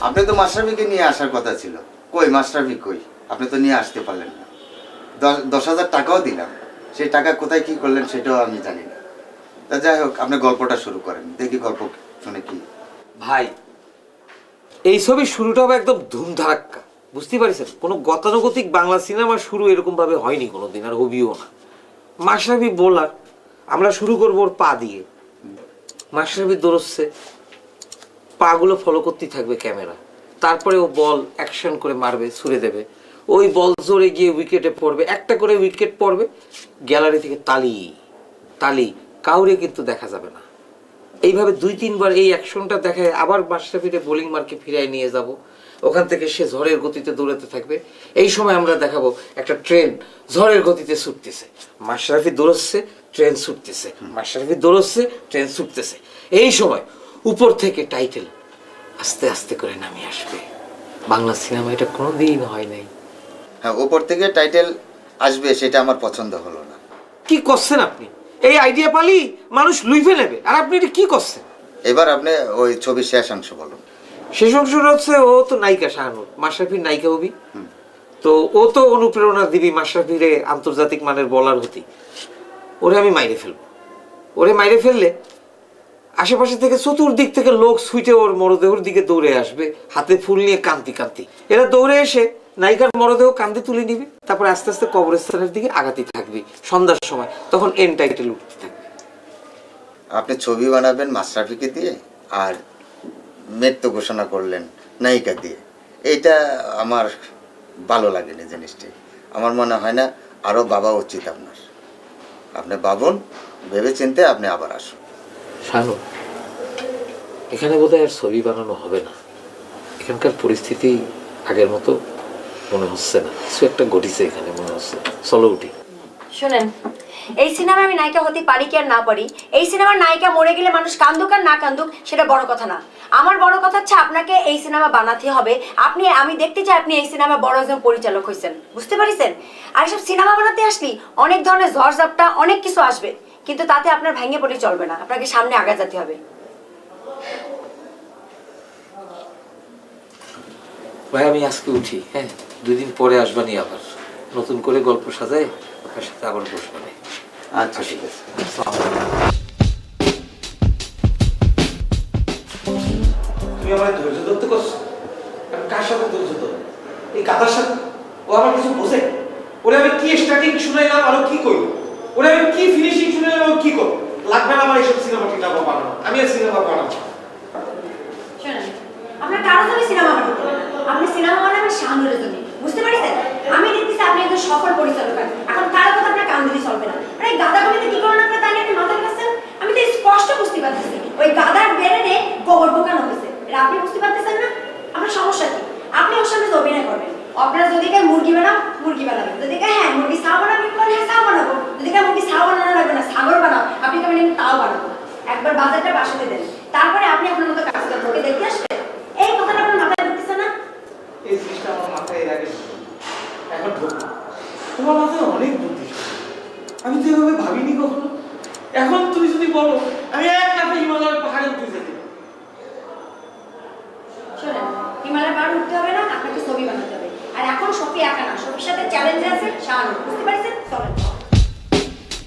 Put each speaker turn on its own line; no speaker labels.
আপনি তো মাস্টারবিকে নিয়ে আসার কথা ছিল। কই মাস্টারবি কই? আপনি তো নিয়ে আসতে পারলেন না। দশ- হাজার টাকাও দিলাম। সেই টাকা কোথায় কি করলেন সেটাও আমি জানি না। তা যাই হোক, আপনি গল্পটা শুরু করেন। দেখি গল্প শুনে কি।
ভাই, এই ছবির শুরুটা হবে একদম ধুমধারাক্কা বুঝতে পারছেন? কোনো গতানুগতিক বাংলা সিনেমা শুরু এরকম ভাবে হয়নি কোনোদিন, আর হবিও না। মাশরাফি বোলার, আমরা শুরু করব ওর পা দিয়ে। মাশরাফি দৌড়চ্ছে। পাগুলো ফলো করতেই থাকবে ক্যামেরা। তারপরে ও বল অ্যাকশন করে মারবে, ছুড়ে দেবে। ওই বল জোরে গিয়ে উইকেটে পড়বে, একটা করে উইকেট পড়বে গ্যালারি থেকে তালি তালি, কাউরে কিন্তু দেখা যাবে না। এইভাবে দুই, তিনবার এই অ্যাকশনটা দেখায় আবার মাশরাফিরে বোলিং মার্কে ফিরায় নিয়ে যাব। ওখান থেকে সে ঝড়ের গতিতে দৌড়াতে থাকবে। এই সময় আমরা দেখাবো একটা ট্রেন ঝড়ের গতিতে ছুটতেছে। মাশরাফি দৌড়চ্ছে ট্রেন ছুটতেছে। মাশরাফি দৌড়চ্ছে ট্রেন ছুটতেছে। এই সময় উপর থেকে টাইটেল আস্তে আস্তে করে নামিয়ে আসবে। বাংলা সিনেমা এটা কোনোদিন হয় নাই।
হ্যাঁ ওপর থেকে টাইটেল আসবে সেটা আমার পছন্দ হলো না।
কি করছেন আপনি? এই আইডিয়া পালি মানুষ লুইফে নেবে। আর আপনি এটা কি করছেন?
এবার আপনি ওই ছবির শেষ অংশ বলুন।
শেষ অংশটা হচ্ছে ও তো নায়িকা শাহানুর মাশরাফির নায়িকা হবি তো ও তো অনুপ্রেরণা দিবি মাশরাফিরে আন্তর্জাতিক মানের বলার হতি। ওরে আমি মাইরে ফেলব। ওরে মাইরে ফেললে আশেপাশে থেকে চতুর্দিক থেকে লোক সুইটে ওর মরদেহর দিকে দৌড়ে আসবে, হাতে ফুল নিয়ে কান্তি কান্তি। এরা দৌড়ে এসে নায়িকার মরদেহ কান্দি তুলে নিবে, তারপর আস্তে আস্তে কবরস্থানের দিকে আগাতে থাকবি সন্ধ্যার সময়, তখন এন টাইটেল উঠতে থাকবে।
আপনি ছবি বানাবেন মাস্টারফিকে দিয়ে আর মৃত্যু ঘোষণা করলেন নায়িকা দিয়ে। এইটা আমার ভালো লাগেনি জিনিসটি। আমার মনে হয় না আরও বাবা উচিত আপনার। আপনি বাবন ভেবে চিনতে আপনি আবার আসুন।
শানু, এখানে বোধহয় আর ছবি বানানো হবে না। এখানকার পরিস্থিতি আগের মতো মনে হচ্ছে না। কিছু একটা ঘটিছে এখানে মনে হচ্ছে। চলো উঠি।
শোনেন, এই সিনেমায় আমি নায়িকা হতে পারি কি আর না পারি? এই সিনেমার নায়িকা মরে গেলে মানুষ কান্দুক আর না কান্দুক, সেটা বড় কথা না। আমার বড় কথা হচ্ছে আপনাকে এই সিনেমা বানাতে হবে। আপনি, আমি দেখতে চাই আপনি এই সিনেমা বড় একজন পরিচালক হয়েছেন। বুঝতে পারিছেন? আর এসব সিনেমা বানাতে আসলি অনেক ধরনের ঝড়ঝাপটা, অনেক কিছু আসবে। কিন্তু তাতে আপনার ভেঙে পড়ে চলবে না। আপনাকে সামনে আগা যেতে হবে।
ভাই আমি আজকে উঠি হ্যাঁ? দুই দিন পরে আসবানি আবার। নতুন করে গল্প সাজাই আপনার সাথে আবার বসবানি
আচ্ছা ঠিক আছে।
তুমি আমার ধৈর্য ধরতে করছ? আমি কার সাথে ধৈর্য ধর এই কাদার সাথে? ও আমার কিছু বোঝে? ওরে আমি কি স্টার্টিং শুনাইলাম আর কি করি ওরে আমি কি ফিনিশিং শুনাইলাম ও কি করি লাগবে না আমার এইসব সিনেমা টিনেমা বানানো আমি আর সিনেমা বানাবো
আপনার কারও জন্য সিনেমা না। আপনি সিনেমা বানাবেন শাহানুরের জন্য বুঝতে পারছেন? আমি দেখতেছি আপনি একজন সফল পরিচালক। এখন কারও কথা আপনার কান দিতে চলবে না। আর, এই গাদাগুলিতে কি করেন আপনার? তাই আপনি মাথা গেছেন আমি তো স্পষ্ট বুঝতে পারতেছি। ওই গাদার বেরেনে গোবর ঢোকানো হয়েছে। এটা আপনি বুঝতে পারতেছেন না? আপনার সমস্যা কি? আপনি ওর সামনে অভিনয় করবেন। আপনার যদি কে মুরগি বানাও মুরগি বানাবেন। যদি কে হ্যাঁ মুরগি ছাও বানাবি বলেন হ্যাঁ ছাও বানাবো। যদি কে মুরগি ছাও বানানো লাগবে না সাগর বানাও আপনি কেমন তাও বানাবো। একবার বাজারটা বাসাতে দেন। তারপরে আপনি আপনার মতো কাজ করবেন। ওকে দেখতে আসবেন এই কথাটা আপনার মাথায় ঢুকতেছে না?
এই জিনিসটা আমার মাথায় এর আগে এখন ঢুকলো তোমার মাথায় অনেক বুদ্ধি আমি তো এভাবে ভাবিনি কখনো। এখন তুমি যদি বলো আমি এক লাফে হিমালয়ের পাহাড়ে উঠে যেতে।
শোনেন হিমালয় পাহাড় উঠতে হবে না আপনাকে ছবি বানাতে হবে। আর এখন সফি একা না সফির সাথে চ্যালেঞ্জ আছে শাহানুর বুঝতে পারছেন? চলেন।